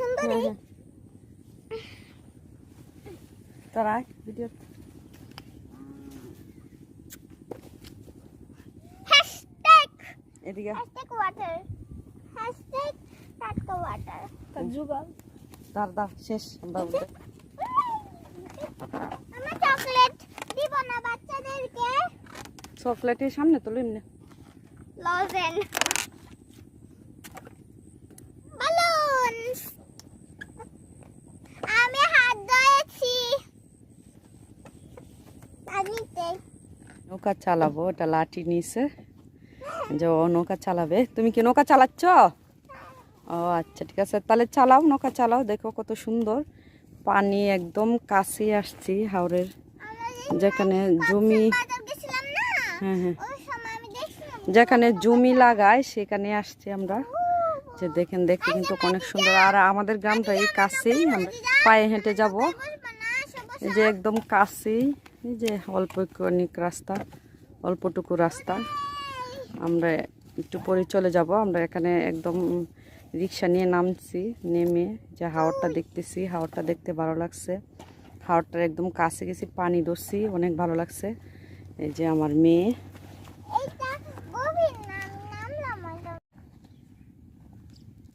সুন্দরী? তারা video hashtag এদিকে হ্যাশট্যাগ ওয়াটার হ্যাশট্যাগ টাটকা ওয়াটার তার যুগাল দার দার শেষ। আমরা বলতে। আমরা চকলেট দিব না বাচ্চাদেরকে। চকলেটের সামনে তো এমনি। লজেন নৌকা চালাবো ওটা লাঠি নিছে। যে ও নৌকা চালাবে। তুমি কি নৌকা চালাচ্ছ? ও আচ্ছা ঠিক আছে। তাহলে চালাও নৌকা চালাও। দেখো কত সুন্দর। পানি একদম কাছে আসছি হাওরের। আমরা যেখানে জমি হ্যাঁ হ্যাঁ। যেখানে জমি লাগায় সেখানে আসছি আমরা। যে দেখেন দেখতে কিন্তু অনেক সুন্দর। আর আমাদের গ্রামটা এই কাছেই। আমরা পায়ে হেঁটে যাব। যে একদম কাছেই। এই যে অল্প অনেক রাস্তা, অল্পটুকু রাস্তা। আমরা একটু পরে চলে যাব। আমরা এখানে একদম রিক্সা নিয়ে নামছি, নেমে যে হাওড়টা দেখতেছি হাওড়টা দেখতে ভালো লাগছে। হাওড়টার একদম কাছে গেছি, পানি ধরছি, অনেক ভালো লাগছে। এই যে আমার মেয়ে।